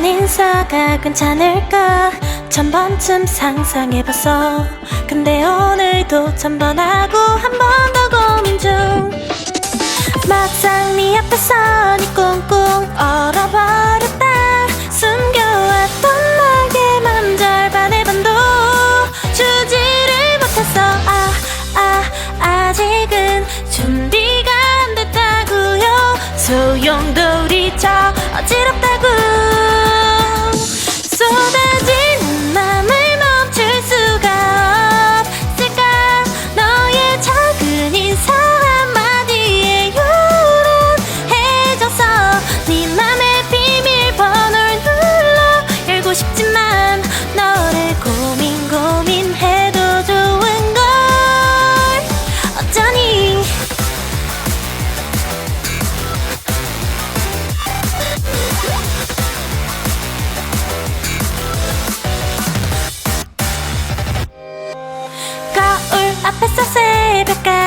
이런 인사가 괜찮을까? 천 번쯤 상상해봤어. 근데 오늘도 천번 하고 한 번 더 고민 중. 막상 네 앞에서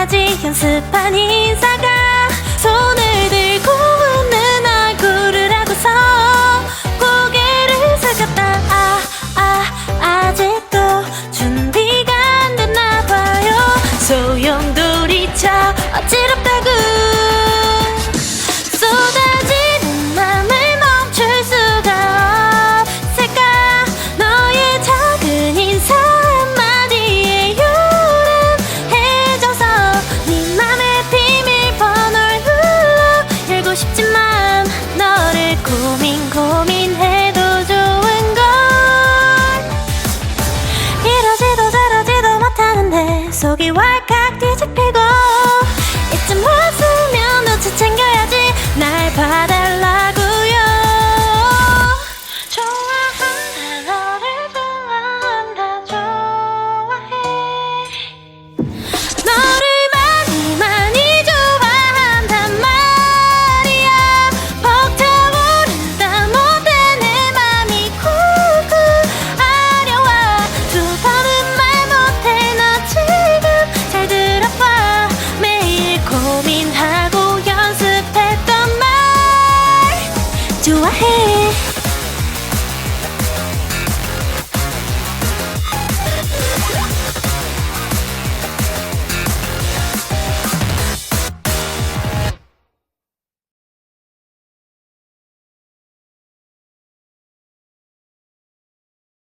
끝까지 연습한 인사가 work Hey.